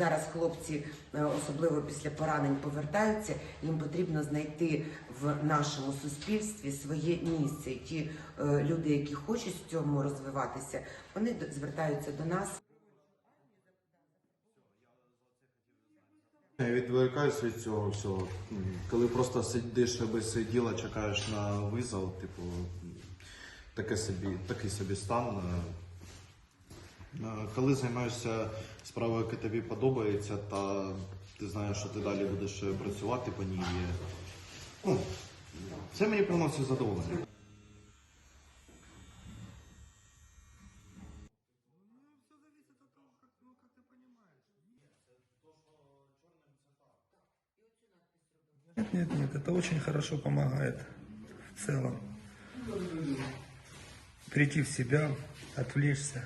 зараз хлопці, е, особливо після поранень, повертаються. Їм потрібно знайти в нашому суспільстві своє місце. І ті е, люди, які хочуть в цьому розвиватися, вони звертаються до нас. Я відволікаюсь від цього всього. Коли просто сидиш без діла, чекаєш на визов, типу, таке собі, такий собі стан. Е, Коли займаєшся справою, яка тобі подобається, та ти знаєш, що ти далі будеш працювати по ній. Ну, це мені приносить задоволення. Нет, нет, нет, это очень хорошо помогает в целом. Прийти в себя, отвлечься.